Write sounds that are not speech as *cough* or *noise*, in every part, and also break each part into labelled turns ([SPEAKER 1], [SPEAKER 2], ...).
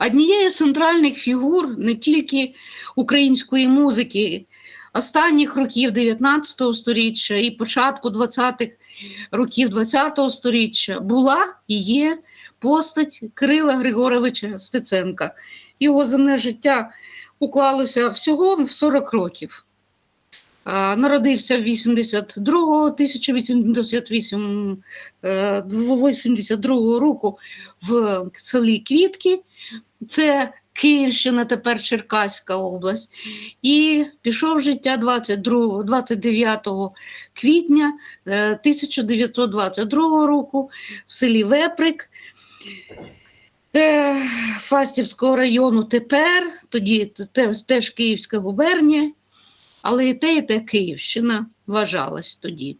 [SPEAKER 1] Однією з центральних фігур не тільки української музики останніх років 19 століття і початку 20-х років 20-го століття була і є постать Кирила Григоровича Стеценка. Його земне життя уклалося всього в 40 років. Народився 82-го, 1088, е, 82 року в селі Квітки, це Київщина, тепер Черкаська область, і пішов життя 22, 29 квітня е, 1922 року в селі Веприк. е, Фастівського району тепер, тоді теж Київська губернія, але і те, і те Київщина вважалась тоді.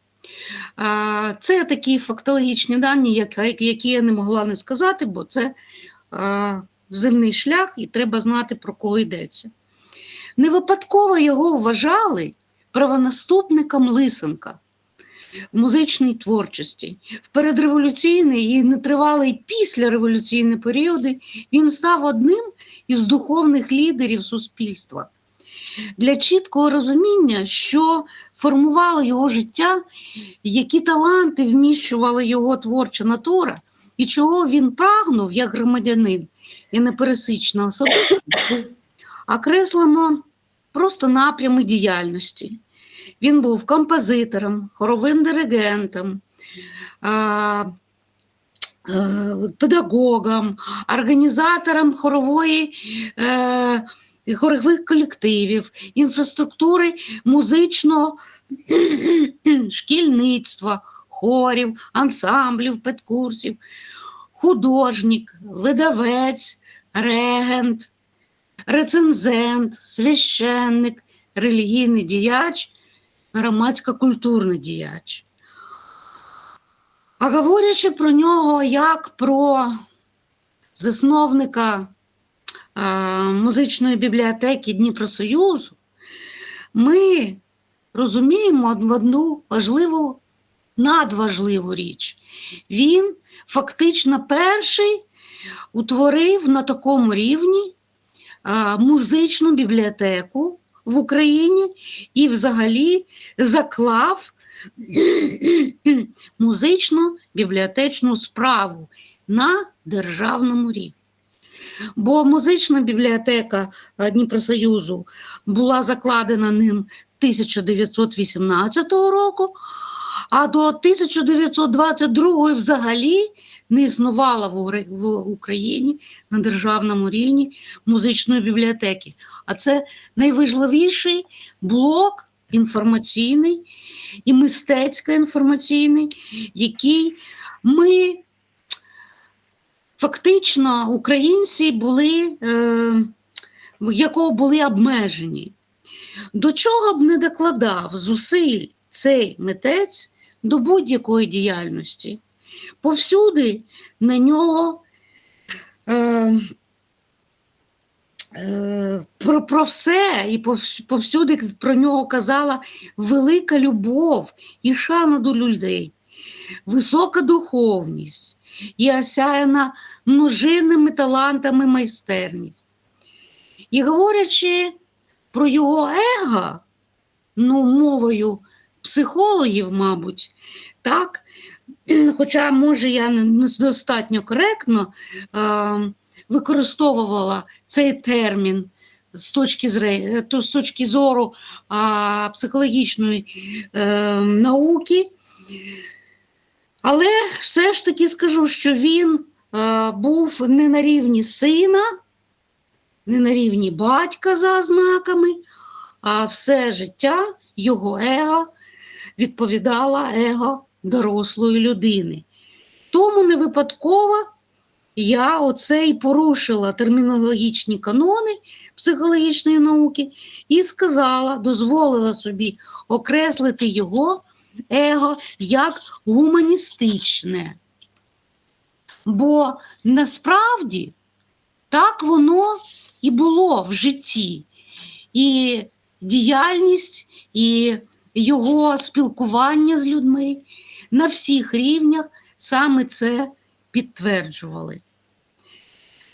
[SPEAKER 1] Це такі фактологічні дані, які я не могла не сказати, бо це земний шлях, і треба знати, про кого йдеться. Не випадково його вважали правонаступником Лисенка в музичній творчості. В передреволюційний і нетривалий післяреволюційні періоди він став одним із духовних лідерів суспільства. Для чіткого розуміння, що формувало його життя, які таланти вміщувала його творча натура, і чого він прагнув як громадянин і непересична особистість, окреслимо просто напрями діяльності. Він був композитором, хоровим диригентом, е, педагогом, організатором хорової. е, Хорових колективів, інфраструктури музичного *clears throat* шкільництва, хорів, ансамблів, педкурсів, художник, видавець, регент, рецензент, священник, релігійний діяч, громадсько-культурний діяч. А говорячи про нього як про засновника музичної бібліотеки Дніпросоюзу, ми розуміємо одну важливу, надважливу річ. Він фактично перший утворив на такому рівні музичну бібліотеку в Україні і взагалі заклав *clears throat* музичну бібліотечну справу на державному рівні. Бо музична бібліотека е, Дніпросоюзу була закладена ним 1918 року, а до 1922 взагалі не існувала в Україні на державному рівні музичної бібліотеки. А це найважливіший блок інформаційний і мистецько-інформаційний, який ми фактично українці були, е, якого були обмежені. До чого б не докладав зусиль цей митець до будь-якої діяльності. Повсюди на нього е, е, про, про все і повсюди про нього казала велика любов і шана до людей, висока духовність і осяяна множинними талантами майстерність. І говорячи про його его, ну, мовою психологів, мабуть, так, *clears throat* хоча, може, я не недостатньо коректно е, використовувала цей термін з точки, зре, то, з точки зору а, психологічної е, науки, але все ж таки скажу, що він е, був не на рівні сина, не на рівні батька за ознаками, а все життя його его відповідала его дорослої людини. Тому не випадково я оце і порушила термінологічні канони психологічної науки і сказала, дозволила собі окреслити його его як гуманістичне. Бо насправді так воно і було в житті. І діяльність, і його спілкування з людьми на всіх рівнях саме це підтверджували.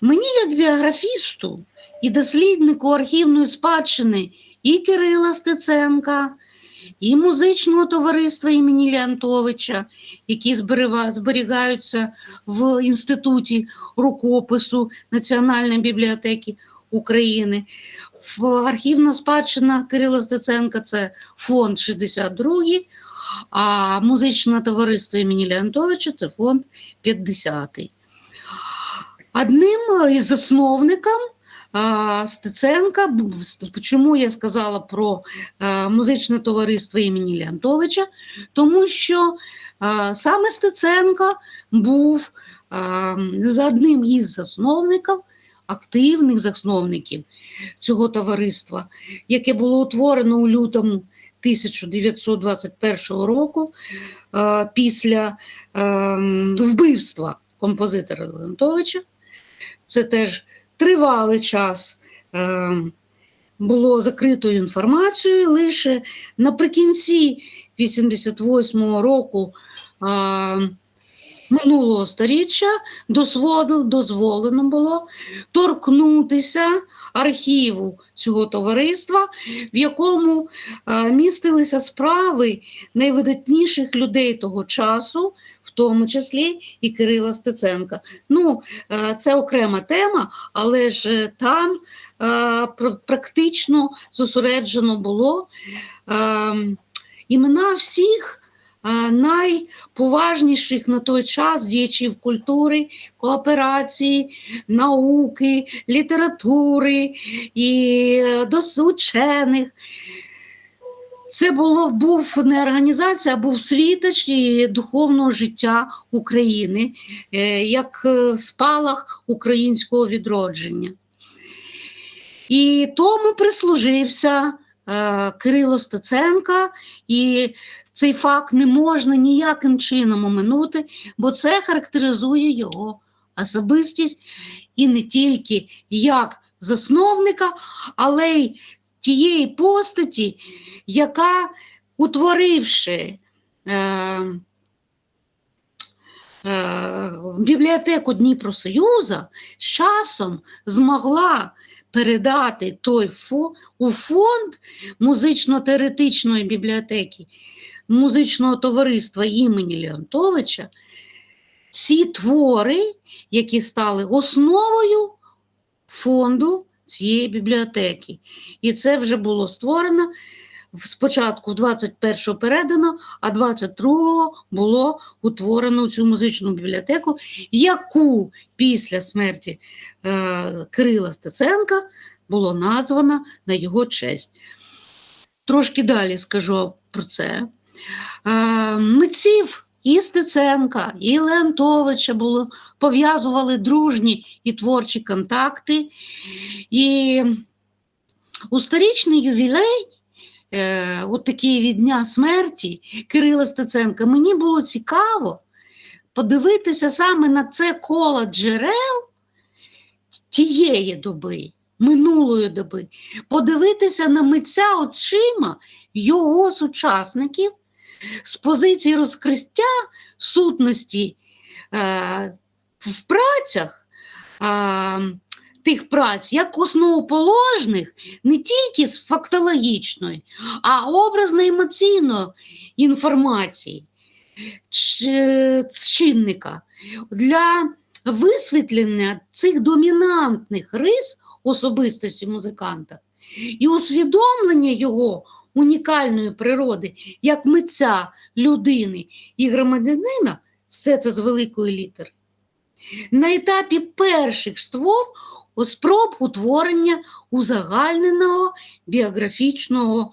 [SPEAKER 1] Мені, як біографісту і досліднику архівної спадщини і Кирила Стеценка, і музичного товариства імені Леонтовича, які зберігаються в Інституті рукопису Національної бібліотеки України. В архівна спадщина Кирила Стеценка це фонд 62, а музичне товариство імені Леонтовича це фонд 50. Одним із засновників Стеценка, чому я сказала про е, музичне товариство імені Леонтовича, тому що е, саме Стеценко був е, за одним із засновників, активних засновників цього товариства, яке було утворено у лютому 1921 року після е, вбивства композитора Леонтовича. Це теж тривалий час е, було закритою інформацією. Лише наприкінці 88-го року е, минулого сторіччя дозволено, було торкнутися архіву цього товариства, в якому е, містилися справи найвидатніших людей того часу, тому числі і Кирила Стеценка. Ну, е, це окрема тема, але ж е, там е, практично зосереджено було е, імена всіх найповажніших на той час діячів культури, кооперації, науки, літератури і дос- учених. Це було, був не організація, а був світоч духовного життя України, е, як е, спалах українського відродження. І тому прислужився е, Кирило Стеценка, і цей факт не можна ніяким чином оминути, бо це характеризує його особистість і не тільки як засновника, але й тієї постаті, яка, утворивши е, е, бібліотеку Дніпросоюза, з часом змогла передати той фо, у фонд музично-теоретичної бібліотеки музичного товариства імені Леонтовича ці твори, які стали основою фонду цієї бібліотеки. І це вже було створено спочатку 21-го передано, а 22-го було утворено цю музичну бібліотеку, яку після смерті е, Кирила Стеценка було названо на його честь. Трошки далі скажу про це. Е, митців і Стеценка, і Леонтовича було, пов'язували дружні і творчі контакти. І у сторічний ювілей, е, от такий від дня смерті Кирила Стеценка, мені було цікаво подивитися саме на це коло джерел тієї доби, минулої доби, подивитися на митця очима його сучасників з позиції розкриття сутності е, в працях. Е, Тих праць як основоположних не тільки з фактологічної, а образно-емоційної інформації чинника для висвітлення цих домінантних рис особистості музиканта і усвідомлення його унікальної природи як митця, людини і громадянина, все це з великої літери. На етапі перших створ спроб утворення узагальненого біографічного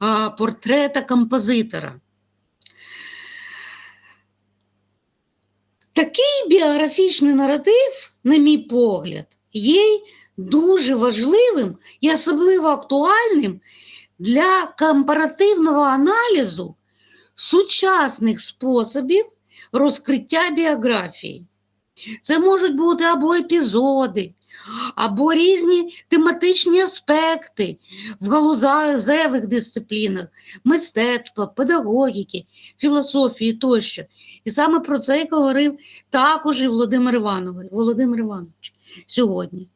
[SPEAKER 1] а, портрета композитора. Такий біографічний наратив, на мій погляд, є дуже важливим і особливо актуальним для компаративного аналізу сучасних способів розкриття біографії. Це можуть бути або епізоди, або різні тематичні аспекти в галузевих дисциплінах, мистецтва, педагогіки, філософії тощо. І саме про це говорив також і Володимир Іванович, Володимир Іванович сьогодні.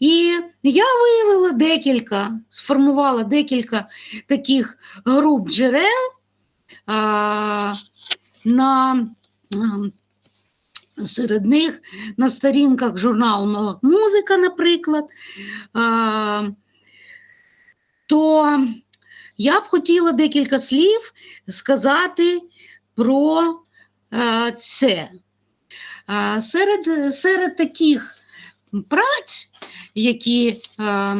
[SPEAKER 1] І я виявила декілька, сформувала декілька таких груп джерел а, на м, серед них на сторінках журналу Музика, наприклад. А, то я б хотіла декілька слів сказати про е, це. А, Серед, серед таких праць, які е,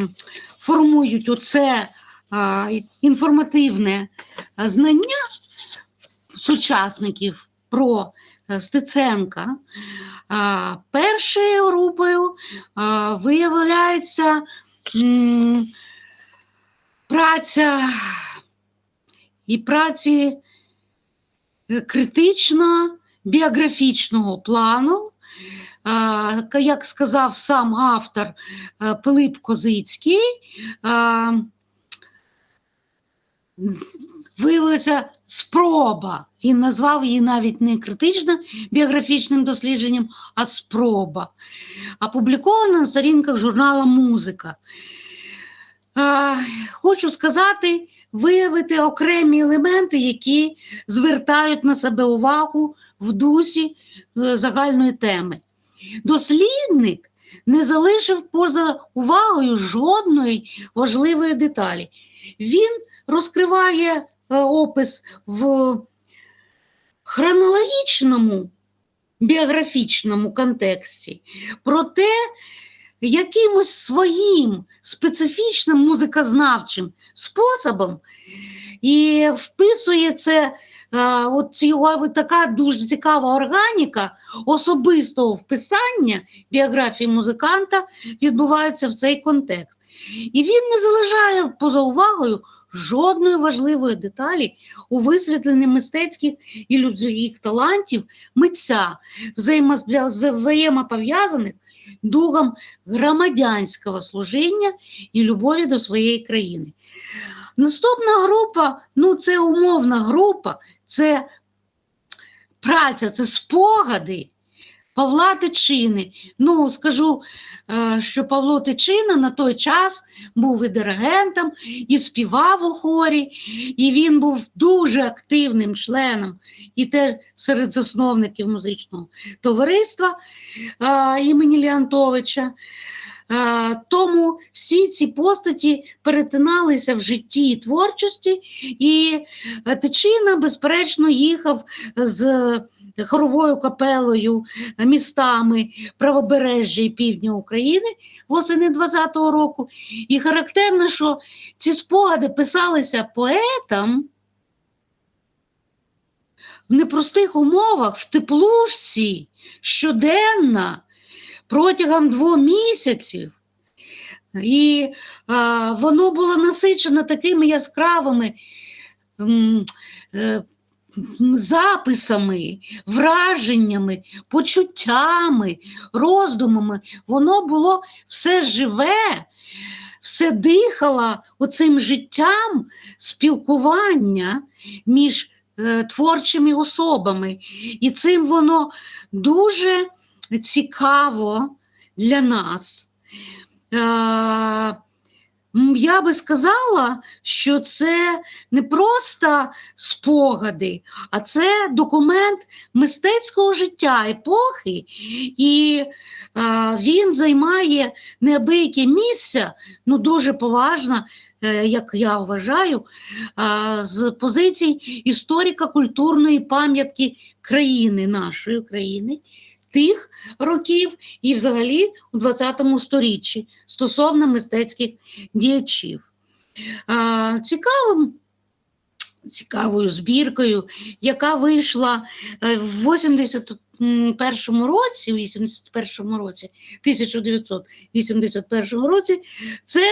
[SPEAKER 1] формують оце е, інформативне е, знання сучасників про Стеценка, першою групою виявляється праця і праці критично біографічного плану. Як сказав сам автор е, Пилип Козицький, е, виявилася спроба. Він назвав її навіть не критично біографічним дослідженням, а спроба. Опублікована на сторінках журнала Музика. Е, Хочу сказати, виявити окремі елементи, які звертають на себе увагу в дусі е, загальної теми. Дослідник не залишив поза увагою жодної важливої деталі. Він розкриває е, опис в хронологічному біографічному контексті, проте якимось своїм специфічним музикознавчим способом і вписує це. е, От ці така дуже цікава органіка особистого вписання біографії музиканта відбувається в цей контекст. І він не залишає поза увагою жодної важливої деталі у висвітленні мистецьких і людських талантів митця, взаємопов'язаних духом громадянського служіння і любові до своєї країни. Наступна група, ну це умовна група, це праця, це спогади Павла Тичини. Ну, скажу, е, що Павло Тичина на той час був і диригентом, і співав у хорі, і він був дуже активним членом і те серед засновників музичного товариства е, імені Леонтовича. Е, Тому всі ці постаті перетиналися в житті і творчості, і Тичина, безперечно, їхав з хоровою капелою е, містами правобережжя і півдня України восени 20-го року. І характерно, що ці спогади писалися поетам в непростих умовах, в теплушці, щоденно, протягом двох місяців. І а, воно було насичено такими яскравими м, е, записами, враженнями, почуттями, роздумами. Воно було все живе, все дихало оцим життям спілкування між е, творчими особами. І цим воно дуже цікаво для нас. Е, Я би сказала, що це не просто спогади, а це документ мистецького життя епохи, і е, він займає неабияке місце, ну дуже поважно, е, як я вважаю, е, з позицій історико-культурної пам'ятки країни, нашої країни, тих років і взагалі у 20 сторіччі стосовно мистецьких діячів. А, Цікавим, цікавою збіркою, яка вийшла е, в 80 81 році, у 81 році, 1981 році, це е,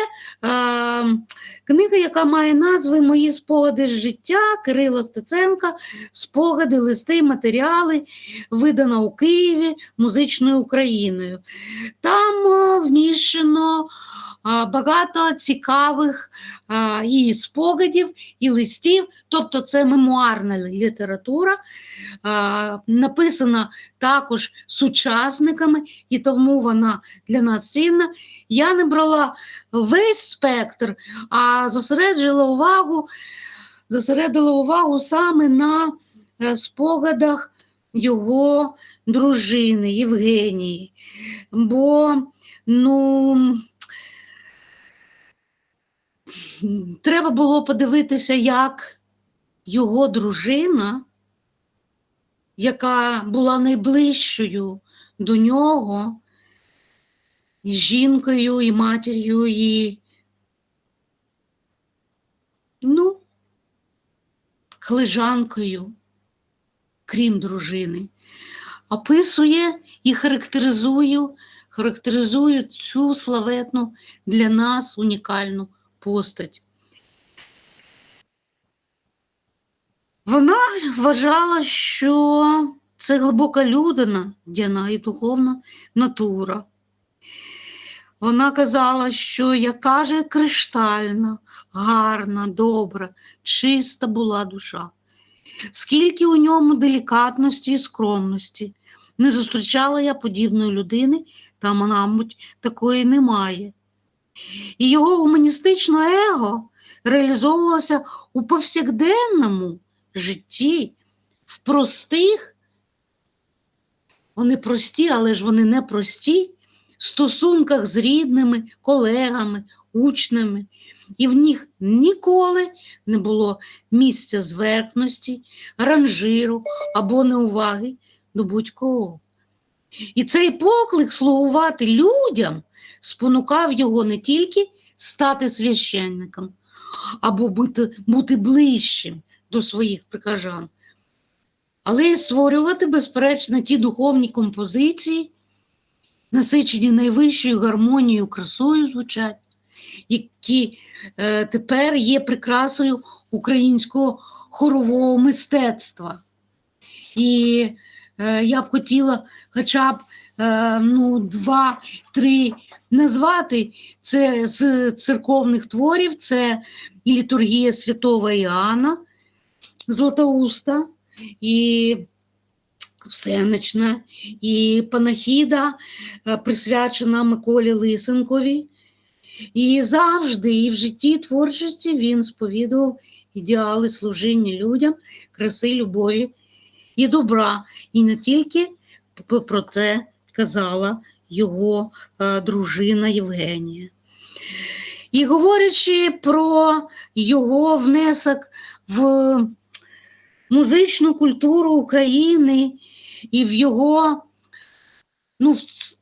[SPEAKER 1] книга, яка має назви Мої спогади з життя Кирила Стеценка, спогади, листи, матеріали, видана у Києві музичною Україною. Там е, вміщено е, багато цікавих е, і спогадів, і листів, тобто це мемуарна література, е, написана також сучасниками, і тому вона для нас цінна. Я не брала весь спектр, а зосереджила увагу, зосередила увагу саме на е, спогадах його дружини Євгенії. Бо, ну, треба було подивитися, як його дружина, яка була найближчою до нього, і жінкою, і матір'ю, і ну, клежанкою, крім дружини, описує і характеризує, характеризує цю славетну для нас унікальну постать. Вона вважала, що це глибока людина, дяна і духовна натура. Вона казала, що яка же криштальна, гарна, добра, чиста була душа. Скільки у ньому делікатності і скромності. Не зустрічала я подібної людини, та, мабуть, такої немає. І його гуманістичне его реалізовувалося у повсякденному житті, в простих, вони прості, але ж вони не прості, стосунках з рідними, колегами, учнями. І в них ніколи не було місця зверхності, ранжиру або неуваги до будь-кого. І цей поклик слугувати людям спонукав його не тільки стати священником, або бути, бути ближчим до своїх прикажан, але й створювати, безперечно, ті духовні композиції, насичені найвищою гармонією, красою звучать, які е, тепер є прикрасою українського хорового мистецтва. І е, я б хотіла хоча б е, ну, два-три назвати це з церковних творів, це і літургія святого Іоанна Златоуста, і Всенечна, і панахіда, е, присвячена Миколі Лисенкові. І завжди, і в житті творчості він сповідував ідеали служіння людям, краси, любові і добра. І не тільки про це казала його е, дружина Євгенія. І говорячи про його внесок в музичну культуру України і в його ну,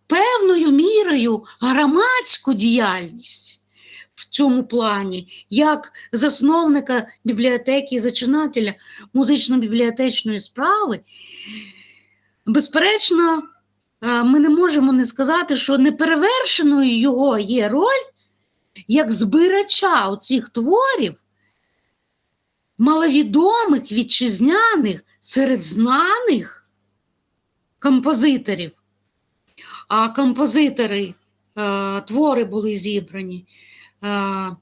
[SPEAKER 1] певною мірою громадську діяльність в цьому плані, як засновника бібліотеки і зачинателя музично-бібліотечної справи, безперечно, е, ми не можемо не сказати, що неперевершеною його є роль як збирача оцих творів, маловідомих вітчизняних серед знаних композиторів. А композитори, е, твори були зібрані е,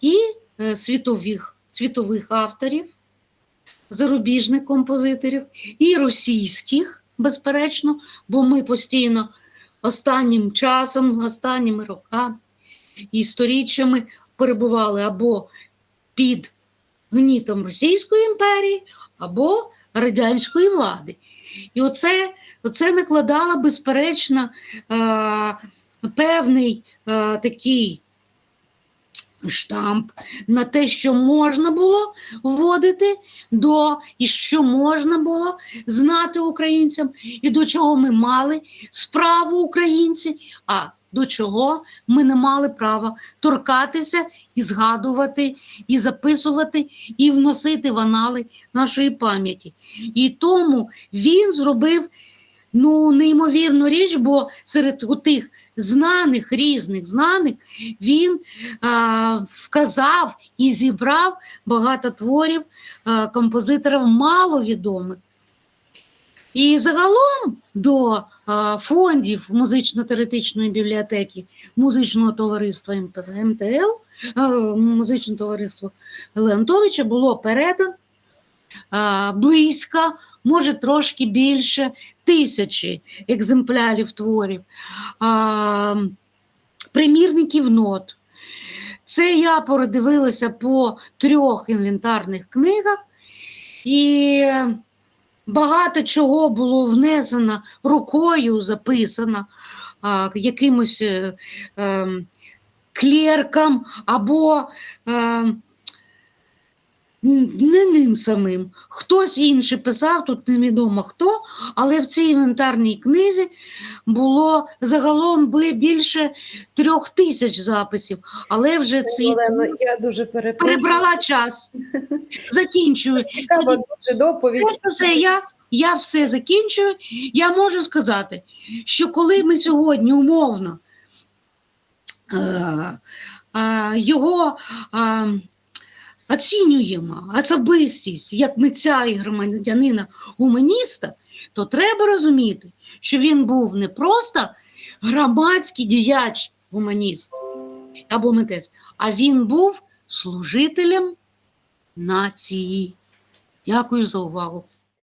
[SPEAKER 1] і е, світових, світових авторів, зарубіжних композиторів, і російських, безперечно, бо ми постійно останнім часом, останніми роками і сторіччями перебували або під гнітом Російської імперії, або радянської влади. І оце, оце накладало, безперечно, е, певний е, такий штамп на те, що можна було вводити до і що можна було знати українцям, і до чого ми мали справу українці, а до чого ми не мали права торкатися і згадувати, і записувати, і вносити в анали нашої пам'яті. І тому він зробив ну, неймовірну річ, бо серед тих знаних, різних знаних, він а, вказав і зібрав багато творів а, композиторів маловідомих. І загалом до фондів музично-теоретичної бібліотеки музичного товариства МТЛ, музичного товариства Леонтовича було передано близько, може трошки більше тисячі екземплярів творів, примірників нот. Це я передивилася по трьох інвентарних книгах, і багато чого було внесено рукою, записано а, якимось а, е, клеркам або е, не ним самим. Хтось інший писав, тут невідомо хто, але в цій інвентарній книзі було загалом би більше трьох тисяч записів, але вже ці
[SPEAKER 2] Олено, я дуже перепрошую.
[SPEAKER 1] перебрала час. Закінчую.
[SPEAKER 2] Цікава
[SPEAKER 1] Тоді-
[SPEAKER 2] дуже доповідь.
[SPEAKER 1] Це я, я все закінчую. Я можу сказати, що коли ми сьогодні умовно е, е, його е, оцінюємо, особистість як митця і громадянина гуманіста, то треба розуміти, що він був не просто громадський діяч гуманіст або митець, а він був служителем нації. Дякую за увагу.